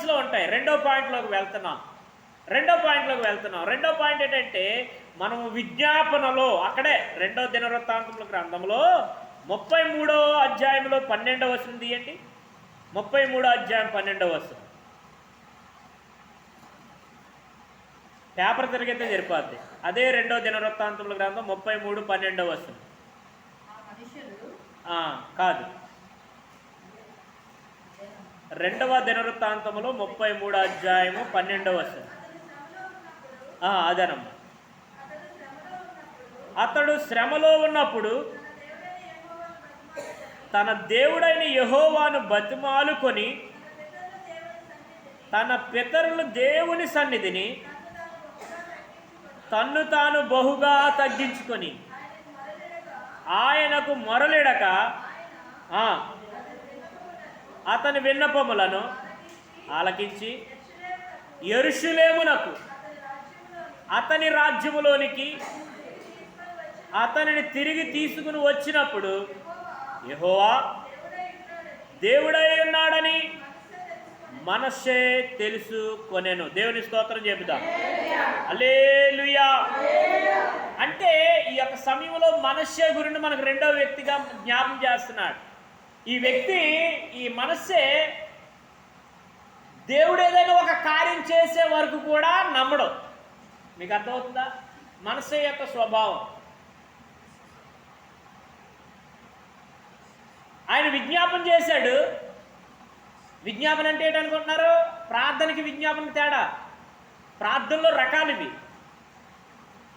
ఎగ్జాంపుల్స్లో ఉంటాయి. రెండో పాయింట్లోకి వెళ్తున్నాం. రెండో పాయింట్లోకి వెళ్తున్నాం. రెండో పాయింట్ ఏంటంటే మనము విజ్ఞాపనలో అక్కడే రెండో దినవృత్తాంతముల గ్రంథంలో ముప్పై మూడో అధ్యాయంలో పన్నెండవ వచనం తీయండి. ముప్పై మూడో అధ్యాయం పన్నెండవ వచనం. పేపర్ తిరిగితే సరిపోద్ది. అదే రెండో దినవృత్తాంతముల గ్రంథం ముప్పై మూడు పన్నెండవ వచనం ఆ, కాదు. రెండవ దినవృత్తాంతములో ముప్పై మూడు అధ్యాయము పన్నెండవ అదనమ్మ అతడు శ్రమలో ఉన్నప్పుడు తన దేవుడైన యహోవాను బతిమాలుకొని తన పితరులు దేవుని సన్నిధిని తన్ను తాను బహుగా తగ్గించుకొని ఆయనకు మొరలిడక అతని విన్నపములను ఆలకించి ఎరుషులేమునకు అతని రాజ్యములోనికి అతనిని తిరిగి తీసుకుని వచ్చినప్పుడు యహోవా దేవుడై ఉన్నాడని మనస్సే తెలుసు కొనెను. దేవుని స్తోత్రం చెబుదాం. అలేలుయా అంటే ఈ యొక్క సమయంలో మనస్సే గురిని మనకు రెండో వ్యక్తిగా జ్ఞాపం చేస్తున్నాడు. ఈ వ్యక్తి ఈ మనస్సే దేవుడు ఏదైనా ఒక కార్యం చేసే వరకు కూడా నమ్మడం. మీకు అర్థమవుతుందా? మనసు యొక్క స్వభావం. ఆయన విజ్ఞాపన చేశాడు. విజ్ఞాపన అంటే ఏంటనుకుంటున్నారు ప్రార్థనకి విజ్ఞాపన తేడా. ప్రార్థనలో రకాలు ఇవి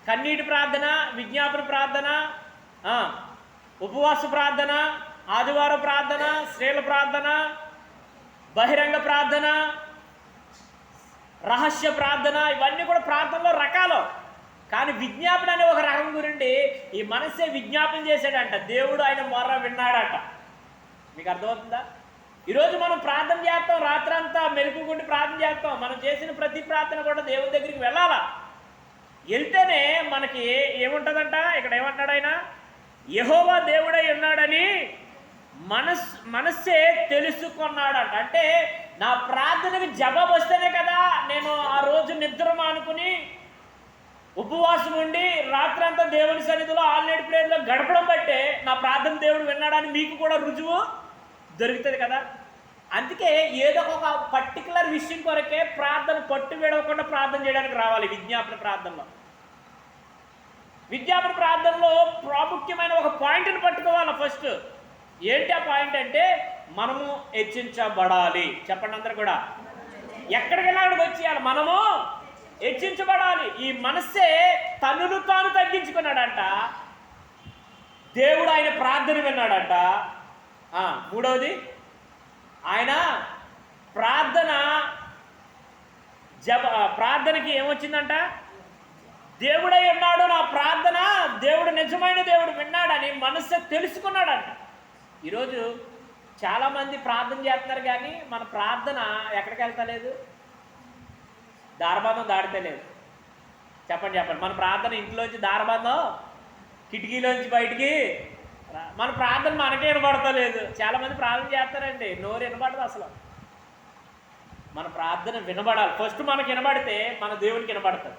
కన్నీటి ప్రార్థన విజ్ఞాపన ప్రార్థన ఉపవాస ప్రార్థన ఆదివారం ప్రార్థన స్త్రీల ప్రార్థన బహిరంగ ప్రార్థన రహస్య ప్రార్థన ఇవన్నీ కూడా ప్రార్థనలో రకాలు. కానీ విజ్ఞాపన అనే ఒక రకం గురించి ఈ మనసే విజ్ఞాపన చేశాడంట. దేవుడు ఆయన మొర్ర విన్నాడట. మీకు అర్థమవుతుందా? ఈరోజు మనం ప్రార్థన చేస్తాం రాత్రంతా మెలుపుకుంటూ ప్రార్థన చేస్తాం. మనం చేసిన ప్రతి ప్రార్థన కూడా దేవుని దగ్గరికి వెళ్ళాలా? వెళ్తేనే మనకి ఏముంటుందంట? ఇక్కడ ఏమంటాడు ఆయన? యహోవా దేవుడై ఉన్నాడని మనస్ మనస్సే తెలుసుకున్నాడంట. అంటే నా ప్రార్థనకు జవాబు వస్తేనే కదా నేను ఆ రోజు నిద్ర మానుకుని ఉపవాసం ఉండి రాత్రంతా దేవుని సన్నిధిలో ఆల్రెడీ ప్రేయర్లో గడపడం బట్టే నా ప్రార్థన దేవుడు విన్నాడని మీకు కూడా రుజువు దొరుకుతుంది కదా. అందుకే ఏదో ఒక పర్టికులర్ విషయం కొరకే ప్రార్థన పట్టు విడవకుండా ప్రార్థన చేయడానికి రావాలి విజ్ఞాపన ప్రార్థనలో. విజ్ఞాపన ప్రార్థనలో ప్రాముఖ్యమైన ఒక పాయింట్ని పట్టుకోవాలి ఫస్ట్. ఏంటి ఆ పాయింట్ అంటే మనము హెచ్చించబడాలి. చెప్పండి అందరు కూడా. ఎక్కడికైనా అక్కడికి వచ్చేయాలి. మనము హెచ్చించబడాలి. ఈ మనస్సే తనును తాను తగ్గించుకున్నాడంట. దేవుడు ఆయన ప్రార్థన విన్నాడంట. మూడవది. ఆయన ప్రార్థన జప ప్రార్థనకి ఏమొచ్చిందంట? దేవుడై ఉన్నాడు. నా ప్రార్థన దేవుడు నిజమైన దేవుడు విన్నాడని మనస్సు తెలుసుకున్నాడంట. ఈరోజు చాలామంది ప్రార్థన చేస్తున్నారు కానీ మన ప్రార్థన ఎక్కడికి వెళ్తలేదు? దారబంధం దాడతలేదు చెప్పండి చెప్పండి. మన ప్రార్థన ఇంట్లోంచి దారబంధం కిటికీలోంచి బయటికి మన ప్రార్థన మనకే వినపడతలేదు. చాలామంది ప్రార్థన చేస్తారండి. నోరు వినపడదు అసలు. మన ప్రార్థన వినబడాలి. ఫస్ట్ మనకి వినబడితే మన దేవునికి వినబడుతుంది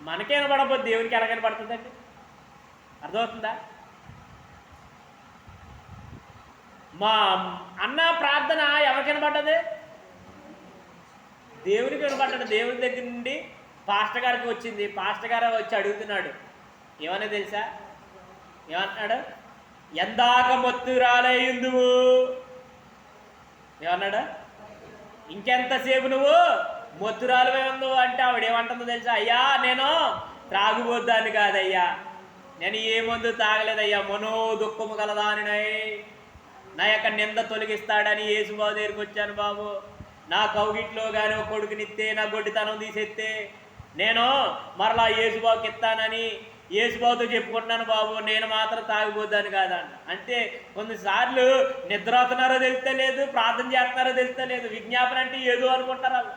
మనకే వినబడకపోతే దేవునికి ఎలా కనబడుతుందండి అర్థమవుతుందా? మా అన్న ప్రార్థన ఎవరికి వినబడ్డది? దేవునికి వినబడ్డాడు దేవుని దగ్గర నుండి పాస్టర్ గారికి వచ్చింది. పాస్టర్ గారు వచ్చి అడుగుతున్నాడు. ఏమన్నా తెలుసా? ఏమంటున్నాడు ఎందాక మొత్తురాలయ్యుందువు ఏమన్నాడు? ఇంకెంతసేపు నువ్వు మొత్తురాలువే ఉందో అంటే ఆవిడ ఏమంటుందో తెలుసా? అయ్యా నేను త్రాగుబోద్దాన్ని కాదయ్యా. నేను ఏ మందు తాగలేదయ్యా. మనో దుఃఖము కలదానినై నా యొక్క నింద తొలగిస్తాడని యేసుబాబు దగ్గరికి వచ్చాను బాబు. నా కౌగిట్లో కానీ ఒక కొడుకునిస్తే నా గొడ్డితనం తీసేస్తే నేను మరలా యేసుబాబుకి ఇస్తానని యేసుబాబుతో చెప్పుకుంటున్నాను బాబు. నేను మాత్రం తాగిపోద్దాను కాదంట అంటే కొన్నిసార్లు నిద్ర అవుతున్నారో తెలిస్తే లేదు ప్రార్థన చేస్తున్నారో తెలిస్తే లేదు విజ్ఞాపన అంటే ఏదో అనుకుంటారు వాళ్ళు.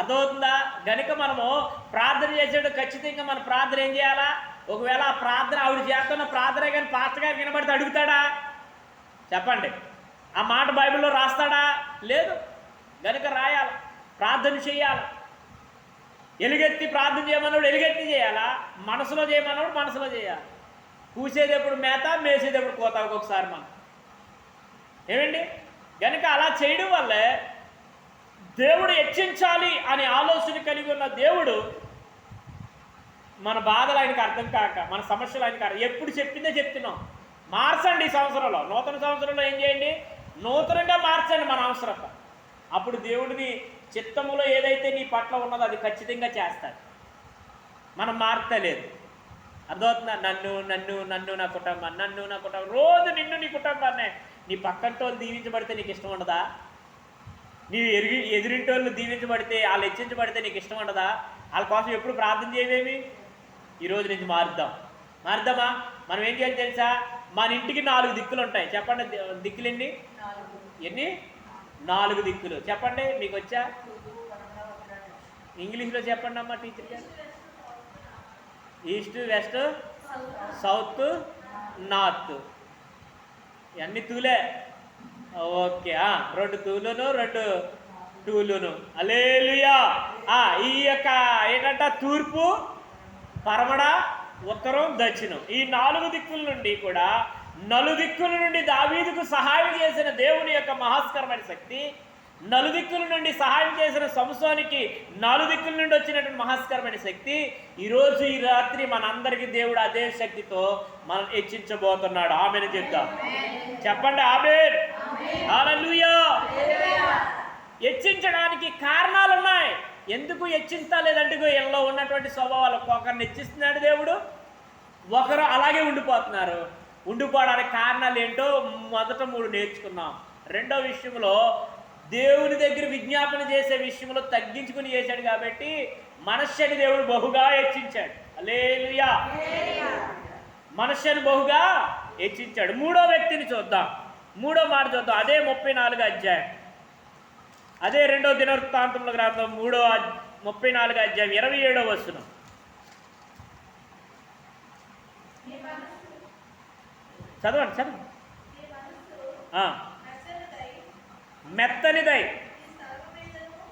అర్థమవుతుందా? గనుక మనము ప్రార్థన చేసేటప్పుడు ఖచ్చితంగా మన ప్రార్థన ఏం చేయాలా? ఒకవేళ ఆ ప్రార్థన ఆవిడ చేస్తున్న ప్రార్థన కానీ పాస్టర్ గారికి వినబడితే అడుగుతాడా? చెప్పండి. ఆ మాట బైబిల్లో రాస్తాడా? లేదు. గనుక రాయాలి? ప్రార్థన చేయాలి? ఎలుగెత్తి ప్రార్థన చేయమన్నప్పుడు ఎలుగెత్తి చేయాలా? మనసులో చేయమన్నప్పుడు మనసులో చేయాలి. కూసేటప్పుడు మేత మేసేటప్పుడు కోత ఒక్కొక్కసారి మనం. ఏమండి? కనుక అలా చేయడం వల్లే దేవుడు హెచ్చించాలి అనే ఆలోచన కలిగి ఉన్న దేవుడు మన బాధలు ఆయనకు అర్థం కాక మన సమస్యలు ఆయనకు అర్థం ఎప్పుడు చెప్పిందే చెప్తున్నాం. మార్చండి ఈ సంవత్సరంలో. నూతన సంవత్సరంలో ఏం చేయండి? నూతనంగా మార్చండి మన అవసరత. అప్పుడు దేవుడిని చిత్తములో ఏదైతే నీ పట్ల ఉన్నదో అది ఖచ్చితంగా చేస్తాడు. మనం మారతలేదు అర్థమవుతుందా? నన్ను నన్ను నన్ను నా కుటుంబం నన్ను నా కుటుంబం. రోజు నిన్ను నీ కుటుంబాన్ని. నీ పక్కంటోళ్ళు దీవించబడితే నీకు ఇష్టం ఉండదా? నీ ఎరిగి ఎదిరింటోళ్ళు దీవించబడితే వాళ్ళు హెచ్చించబడితే నీకు ఇష్టం ఉండదా? వాళ్ళ కోసం ఎప్పుడు ప్రార్థన చేయవేమి? ఈరోజు నుంచి మారుద్దాం. మారుద్దామా మనం ఏం చేయాలి తెలుసా? మన ఇంటికి నాలుగు దిక్కులు ఉంటాయి. చెప్పండి దిక్కులు ఎన్ని? నాలుగు. ఎన్ని? నాలుగు దిక్కులు. చెప్పండి మీకు వచ్చా. ఇంగ్లీష్లో చెప్పండి అమ్మా teacher garu. East west? South, north. ఇవన్నీ తూలే? ఓకే రెండు తూలును రెండు టూలును. అలేలుయా ఈ యొక్క ఏంటంట? తూర్పు పరమడ ఉత్తరం దక్షిణం. ఈ నాలుగు దిక్కుల నుండి కూడా నలుదిక్కుల నుండి దావీదుకు సహాయం చేసిన దేవుని యొక్క మహాస్కరమైన శక్తి నలుదిక్కుల నుండి సహాయం చేసిన సంసోనికి నాలుగు దిక్కుల నుండి వచ్చినటువంటి మహాస్కరమైన శక్తి ఈరోజు ఈ రాత్రి మనందరికీ దేవుడు అదే శక్తితో మనం హెచ్చించబోతున్నాడు. ఆమెను చెప్తాం చెప్పండి ఆమె హెచ్చించడానికి కారణాలు ఉన్నాయి ఎందుకు హెచ్చించలేదంటే ఇగో వీళ్ళలో ఉన్నటువంటి స్వభావాలు? ఒకరిని హెచ్చిస్తున్నాడు దేవుడు ఒకరు అలాగే ఉండిపోతున్నారు. ఉండిపోవడానికి కారణాలు ఏంటో మొదట మూడు నేర్చుకున్నాం. రెండో విషయంలో దేవుని దగ్గర విజ్ఞాపన చేసే విషయంలో తగ్గించుకుని చేశాడు కాబట్టి మనుష్యని దేవుడు బహుగా హెచ్చించాడు అలేలుయా మనుష్యని బహుగా హెచ్చించాడు మూడో వ్యక్తిని చూద్దాం. మూడో మాట చూద్దాం. అదే ముప్పై నాలుగు అధ్యాయం. అదే రెండో దినవృత్తాంతముల గ్రంథం మూడో ముప్పై నాలుగు అధ్యాయం ఇరవై ఏడో వస్తున్నాం చదవండి చదవండి. మెత్తనిదై,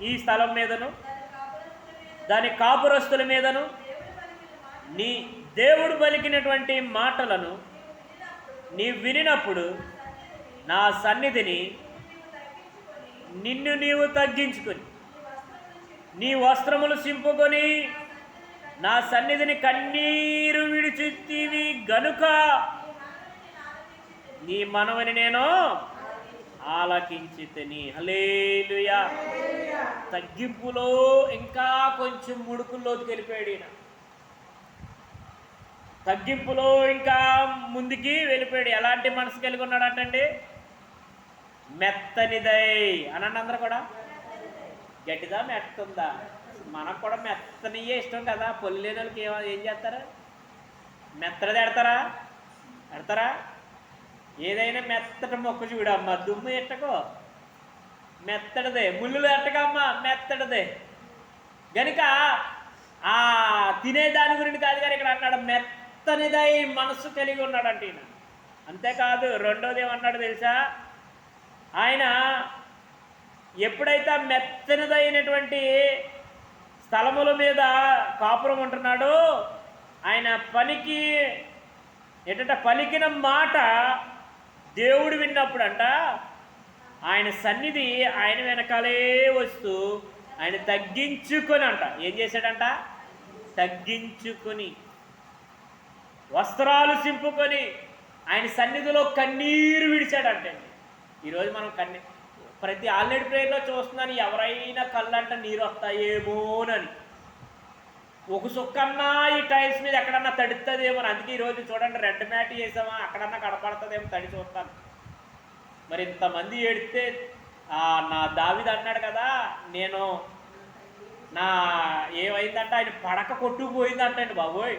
ఈ స్థలం మీదను దాని కాపురస్తుల మీదను, నీ దేవుడు పలికినటువంటి మాటలను నీ వినినప్పుడు, నా సన్నిధిని నిన్ను నీవు తగ్గించుకొని నీ వస్త్రములు చింపుకొని, సింపుకొని నా సన్నిధిని కన్నీరు విడిచితివి గనుక నీ మనవని నేను ఆలకించి నేను ఆలకించితిని. హలేలుయా తగ్గింపులో ఇంకా కొంచెం ముడుకుల్లోకి వెళ్ళిపోయాడు ఈయన. తగ్గింపులో ఇంకా ముందుకి వెళ్ళిపోయాడు. ఎలాంటి మనసు కలిగి ఉన్నాడంటండి? మెత్తనిదై అనండి అందరు కూడా. గట్టిదా మెత్తుందా? మనకు కూడా మెత్తనియే ఇష్టం కదా. పొల్లేనోళ్ళకి వాళ్ళకి ఏం చేస్తారా? మెత్తది ఎడతారా ఎడతారా ఏదైనా మెత్తటి మొక్క చూడమ్మా దుమ్ము ఎట్టకో. మెత్తడిదే ముళ్ళులు ఎట్టకమ్మా మెత్తడిదే గనుక ఆ తినే దాని గురించి కాదు కానీ ఇక్కడ అన్నాడు మెత్తనిదై మనసు కలిగి ఉన్నాడంట ఈయన. అంతేకాదు రెండోది ఏమన్నాడు తెలుసా? ఆయన ఎప్పుడైతే మెత్తనిదైనటువంటి స్థలముల మీద కాపురం ఉంటున్నాడో ఆయన పనికి ఏంటంటే పలికిన మాట దేవుడు విన్నప్పుడు అంట ఆయన సన్నిధి ఆయన వెనకాలే వస్తూ ఆయన తగ్గించుకొని అంట. ఏం చేశాడంట? తగ్గించుకొని వస్త్రాలు సింపుకొని ఆయన సన్నిధిలో కన్నీరు విడిచాడంటే ఈరోజు మనం కన్నీ ప్రతి ఆల్రెడీ ప్రేయర్లో చూస్తున్నాను ఎవరైనా కళ్ళంట నీరు వస్తాయేమోనని. ఒక సుక్కన్నా ఈ టైల్స్ మీద ఎక్కడన్నా తడుతుందేమో అని. అందుకే ఈరోజు చూడండి రెడ్ మ్యాట్ వేసామా అక్కడన్నా కనపడుతుందేమో తడి చూస్తాను. మరి ఇంతమంది ఏడితే నా దావిది అన్నాడు కదా నేను నా ఏమైందంటే ఆయన పడక కొట్టుకుపోయిందంటండి బాబోయ్.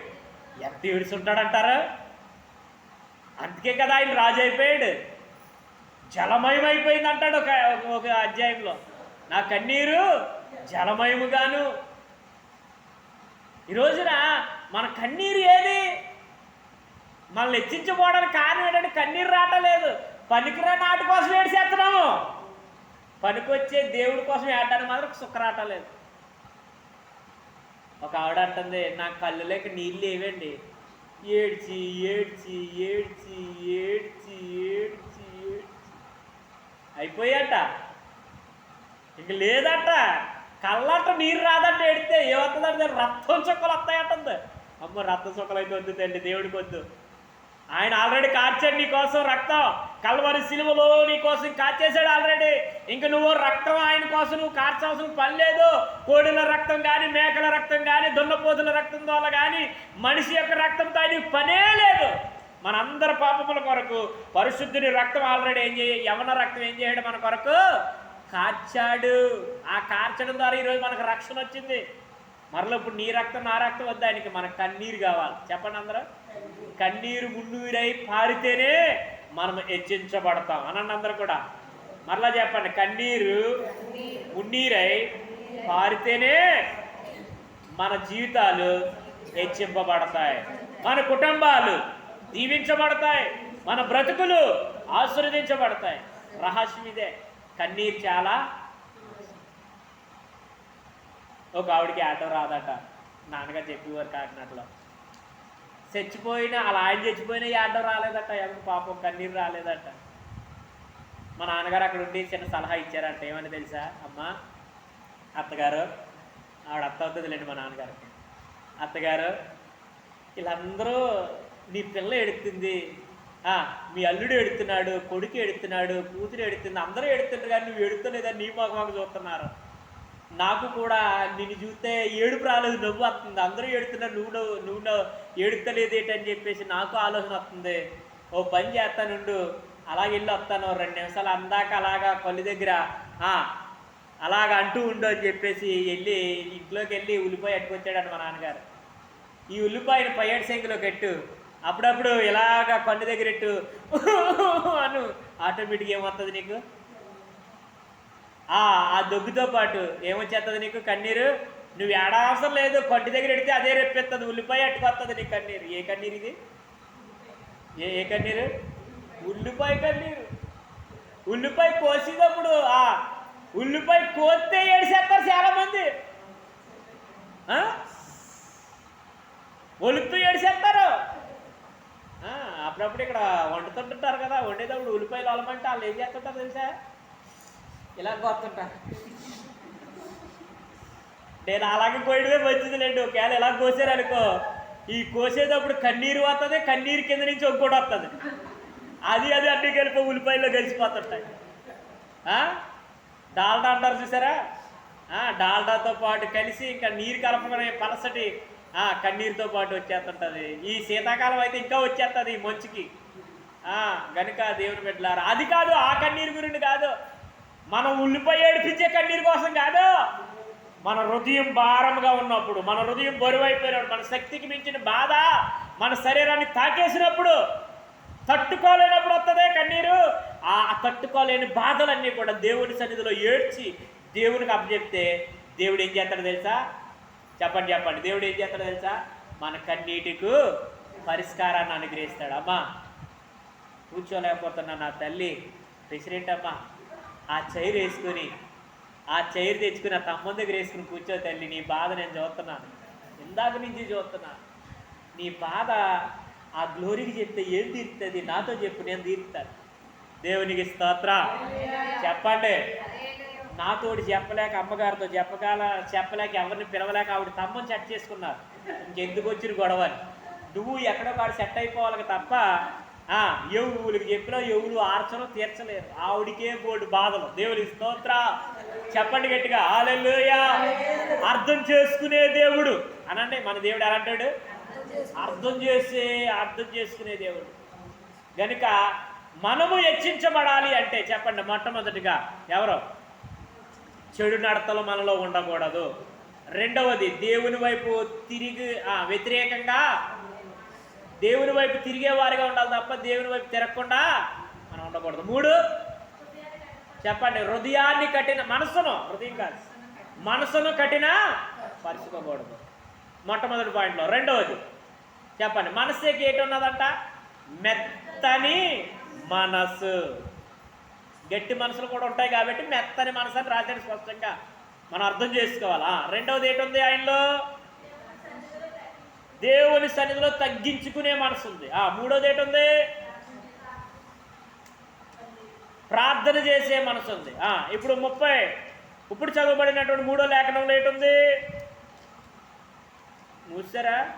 ఎంత ఏడుచుంటాడంటారా అందుకే కదా ఆయన రాజు అయిపోయాడు జలమయమైపోయింది అయిపోయింది అంటాడు ఒక ఒక అధ్యాయంలో. నా కన్నీరు జలమయముగాను. ఈ రోజున మన కన్నీరు ఏది? మనల్ని హెచ్చించబోవడానికి కారణం ఏంటంటే కన్నీరు రావటం లేదు. పనికిరా నాటి కోసం ఏడిసేస్తున్నాము పనికొచ్చే దేవుడి కోసం ఏడడానికి మాత్రం సుక్కరాటం లేదు. ఒక ఆవిడ అంటుంది నా కళ్ళు లేక నీళ్ళు లేవండి. ఏడ్చి ఏడ్చి ఏడ్చి ఏడ్చి ఏడ్చి ఏడ్చి అయిపోయాట. ఇంక లేదట. కళ్ళట నీరు రాదట ఎడితే ఏమవుతుందంటే రక్తం చుక్కలు వస్తాయంటుంది. అమ్మ రక్తం చుక్కలు అయితే వద్దు దేవుడికి వద్దు. ఆయన ఆల్రెడీ కార్చాడు నీ కోసం రక్తం. కల్వరి సిలువలో నీ కోసం కార్చేశాడు ఆల్రెడీ ఇంక నువ్వు రక్తం ఆయన కోసం నువ్వు కార్చాల్సిన పని లేదు. కోడిల రక్తం కానీ మేకల రక్తం కానీ దున్నపోతుల రక్తం ద్వారా కానీ మనిషి యొక్క రక్తంతో తాగి పనే లేదు. మనందరి పాపముల కొరకు పరిశుద్ధుని రక్తం ఆల్రెడీ ఏం చేయ యవన రక్తం ఏం చేయడం మన కొరకు? కార్చాడు. ఆ కార్చడం ద్వారా ఈరోజు మనకు రక్షణ వచ్చింది. మరలా ఇప్పుడు నీ రక్తం నా రక్తం వద్ద ఆయనకి మనకు కన్నీరు కావాలి. చెప్పండి అందరూ. కన్నీరు మున్నీరై పారితేనే మనం హెచ్చించబడతాం. అనండి అందరూ కూడా. మరలా చెప్పండి. కన్నీరు మున్నీరై పారితేనే మన జీవితాలు హెచ్చింపబడతాయి. మన కుటుంబాలు దీవించబడతాయి. మన బ్రతుకులు ఆశీర్వదించబడతాయి. రహస్యం ఇదే. కన్నీరు చాలా. ఒక ఆవిడకి ఆటో రాదట. నాన్నగారు చెప్పేవారు కాకినాడలో. చచ్చిపోయిన అలా ఆయన చచ్చిపోయిన ఈ ఆటో రాలేదట. ఎవరికి పాపం కన్నీరు రాలేదట. మా నాన్నగారు అక్కడ ఉండి చిన్న సలహా ఇచ్చారంట. ఏమని తెలుసా? అమ్మ అత్తగారు ఆవిడ అత్త అవుతుందిలేండి మా నాన్నగారికి. అత్తగారు వీళ్ళందరూ నీ పిల్ల ఎడుతుంది. మీ అల్లుడు ఎడుతున్నాడు కొడుకు ఎడుతున్నాడు కూతురు ఎడుతుంది. అందరూ ఎడుతున్నారు కానీ నువ్వు ఎడుతలేదని నీ మాకు మాకు చూస్తున్నారు. నాకు కూడా నిన్ను చూస్తే ఏడుపు రాలేదు నవ్వు వస్తుంది. అందరూ ఏడుతున్నారు నువ్వు నవ్వు నువ్వు నవ్వు. ఏడుతలేదు ఏంటని చెప్పేసి నాకు ఆలోచన వస్తుంది. ఓ పని చేస్తానుండు అలాగ వెళ్ళి వస్తాను. రెండు నిమిషాలు అందాక అలాగా కొల్లి దగ్గర అలాగ అంటూ ఉండు అని చెప్పేసి వెళ్ళి ఇంట్లోకి వెళ్ళి ఉల్లిపాయ ఎట్టుకొచ్చాడు మా నాన్నగారు. ఈ ఉల్లిపాయను పయ్యాడు సంఖ్యలో కట్టు అప్పుడప్పుడు ఇలాగా కొండ దగ్గర ఇట్టు అను. ఆటోమేటిక్గా ఏమొస్తుంది నీకు? ఆ ఆ దొగ్గుతో పాటు ఏమొచ్చేస్తుంది నీకు కన్నీరు? నువ్వు ఏడావసరం లేదు కొంటి దగ్గర ఎడితే అదే రెప్పిస్తుంది ఉల్లిపాయ అట్టుకొస్తుంది నీకు కన్నీరు. ఏ కన్నీరు ఇది? ఏ ఏ కన్నీరు? ఉల్లిపాయ కన్నీరు. ఉల్లిపాయ కోసేటప్పుడు ఆ ఉల్లిపాయ కోస్తే ఏడిసేస్తారు చాలా మంది ఆ? ఒలుపుతూ ఏడిసేస్తారు అప్పుడప్పుడు ఇక్కడ వండుతుంటుంటారు కదా వండేటప్పుడు ఉల్లిపాయలు అలమంటే వాళ్ళు ఏం చేస్తుంటారు తెలుసా? ఇలా కోస్తుంటా నేను అలాగే కోయడమే మంచిదిలేండి ఒకవేళ ఎలా కోసారు అనుకో ఈ కోసేటప్పుడు కన్నీరు వస్తుంది కన్నీరు కింద నుంచి ఇంకోటి వస్తుంది. అది అది అన్ని కలిపి ఉల్లిపాయల్లో కలిసిపోతుంటాయి. ఆ? డాల్డా అంటారు చూసారా? ఆ, డాల్డాతో పాటు కలిసి ఇంకా నీరు కలపగానే పలసటి కన్నీరుతో పాటు వచ్చేస్తుంటుంది. ఈ శీతాకాలం అయితే ఇంకా వచ్చేస్తుంది ఈ మంచుకి. ఆ, గనుక దేవుని పెట్టారు అది కాదు ఆ కన్నీరు గురించి కాదు. మనం ఉల్లిపోయి ఏడిపించే కన్నీరు కోసం కాదు. మన హృదయం భారంగా ఉన్నప్పుడు మన హృదయం బరువైపోయినప్పుడు మన శక్తికి మించిన బాధ మన శరీరాన్ని తాకేసినప్పుడు తట్టుకోలేనప్పుడు వస్తుందే కన్నీరు. ఆ తట్టుకోలేని బాధలన్నీ కూడా దేవుడి సన్నిధిలో ఏడ్చి దేవునికి అప్పచెప్తే దేవుడు ఏం చేస్తాడు తెలుసా? చెప్పండి చెప్పండి. దేవుడు ఏం చేస్తాడో తెలుసా? మన కన్నీటికు పరిష్కారాన్ని అనుగ్రహిస్తాడు. అమ్మా కూర్చోలేకపోతున్నా నా తల్లి ప్రెసిడెంట్ అమ్మా ఆ చైర్ వేసుకుని ఆ చైర్ తెచ్చుకుని ఆ తమ్మ దగ్గర వేసుకుని కూర్చో తల్లి. నీ బాధ నేను చూస్తున్నాను. ఇందాక నుంచి చూస్తున్నాను నీ బాధ ఆ గ్లోరీకి చెప్తే ఏం తీరుతుంది? నాతో చెప్పు నేను తీరుతాను. దేవునికి స్తోత్ర. చెప్పండి. నాతోటి చెప్పలేక అమ్మగారితో చెప్పగాల చెప్పలేక ఎవరిని పిలవలేక ఆవిడ తమ్మని సెట్ చేసుకున్నారు. ఇంకెందుకు వచ్చిన గొడవని నువ్వు ఎక్కడో కాడు సెట్ అయిపోవాలి తప్ప ఆ, చెప్పినా ఎవులు ఆర్చరు తీర్చలేరు. ఆవిడికే బోర్డు బాధలు. దేవుని స్తోత్ర. చెప్పండి గట్టిగా. ఆలెల్లుయా అర్థం చేసుకునే దేవుడు. అనండి మన దేవుడు ఎలాంటాడు? అర్థం చేసే అర్థం చేసుకునే దేవుడు. గనుక మనము హెచ్చించబడాలి అంటే చెప్పండి మొట్టమొదటిగా. ఎవరో? చెడు నడతలు మనలో ఉండకూడదు. రెండవది దేవుని వైపు తిరిగి వ్యతిరేకంగా దేవుని వైపు తిరిగే వారిగా ఉండాలి తప్ప దేవుని వైపు తిరగకుండా మనం ఉండకూడదు. మూడు చెప్పండి హృదయాన్ని కట్టిన మనసును హృదయం కాదు మనసును కట్టిన పరుచుకోకూడదు. మొట్టమొదటి పాయింట్లో రెండవది చెప్పండి మనసుకి ఏంటి ఉన్నదంట? మెత్తని మనసు గట్టి మనసులు కూడా ఉంటాయి కాబట్టి మెత్తని మనసు అని రాశాడు స్పష్టంగా. మనం అర్థం చేసుకోవాలా? రెండవది ఏంటుంది ఆయనలో? దేవుని సన్నిధిలో తగ్గించుకునే మనసు ఉంది. ఆ మూడోది ఏంటుంది? ప్రార్థన చేసే మనసు ఉంది. ఆ, ఇప్పుడు ముప్పై ఇప్పుడు చదవబడినటువంటి మూడో లేఖనంలో ఏంటుంది? మూసారా?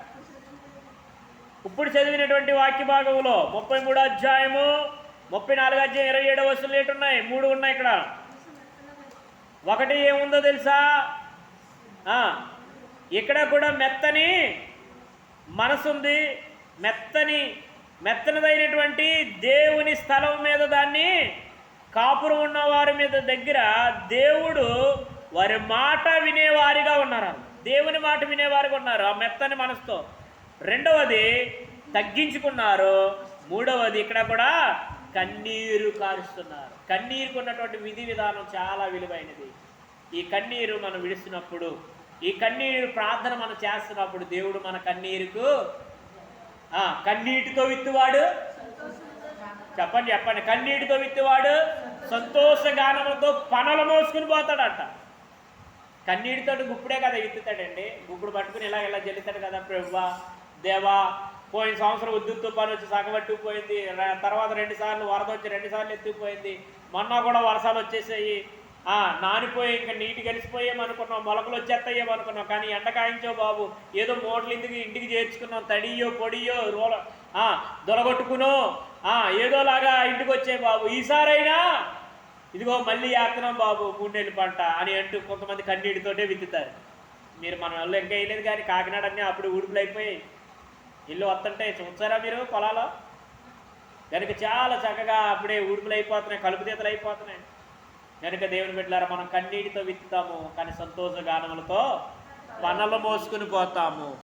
ఇప్పుడు చదివినటువంటి వాక్య భాగంలో ముప్పై మూడో అధ్యాయము ముప్పై నాలుగు అధ్యాయం ఇరవై ఏడో వస్తువులు ఏంటున్నాయి? మూడు ఉన్నాయి ఇక్కడ. ఒకటి ఏముందో తెలుసా? ఇక్కడ కూడా మెత్తని మనసుంది. మెత్తని మెత్తనిదైనటువంటి దేవుని స్థలం మీద దాన్ని కాపురం ఉన్న వారి మీద దగ్గర దేవుడు వారి మాట వినేవారిగా ఉన్నారు దేవుని మాట వినేవారిగా ఉన్నారు ఆ మెత్తని మనసుతో. రెండవది తగ్గించుకున్నారు. మూడవది ఇక్కడ కూడా కన్నీరు కారుస్తున్నారు. కన్నీరుకు ఉన్నటువంటి విధి విధానం చాలా విలువైనది. ఈ కన్నీరు మనం విడిచినప్పుడు ఈ కన్నీరు ప్రార్థన మనం చేస్తున్నప్పుడు దేవుడు మన కన్నీరుకు ఆ, కన్నీటితో విత్తువాడు? చెప్పండి చెప్పండి. కన్నీటితో విత్తువాడు? సంతోష గానములతో పనలు మోసుకుని పోతాడట. కన్నీటితో గుప్పుడే కదా విత్తుతాడండి. గుప్పుడు పట్టుకుని ఇలా ఇలా జల్లుతాడు కదా ప్రభువా దేవా పోయిన సంవత్సరం ఉద్దు పని వచ్చి సగబట్టుకుపోయింది తర్వాత రెండు సార్లు వరద వచ్చి రెండు సార్లు ఎత్తుకుపోయింది మొన్న కూడా వర్షాలు వచ్చేసాయి. నానిపోయి ఇంకా నీటి కలిసిపోయేమనుకున్నాం మొలకలు వచ్చేస్తాయేమనుకున్నాం. కానీ ఎండ కాయించో బాబు ఏదో మోటలు ఇంటికి ఇంటికి చేర్చుకున్నాం. తడియో పొడియో రోల దొరగొట్టుకునో ఏదోలాగా ఇంటికి వచ్చే బాబు. ఈసారైనా ఇదిగో మళ్ళీ యాత్రం బాబు మూడేళ్ళు పంట అని అంటూ కొంతమంది కన్నీటితోటే విత్తుతారు. మీరు మన వల్ల ఇంకా వేయలేదు కానీ కాకినాడ అన్నీ అప్పుడు ఊడుపులు ఇల్లు వస్తుంటే చూసారా మీరు పొలాలో? కనుక చాలా చక్కగా అప్పుడే ఉడుపులు అయిపోతున్నాయి కలుపు తీతలు అయిపోతున్నాయి. కనుక దేవుని బిడ్డలారా మనం కన్నీటితో విత్తుతాము కానీ సంతోష గానములతో పనులు మోసుకుని పోతాము.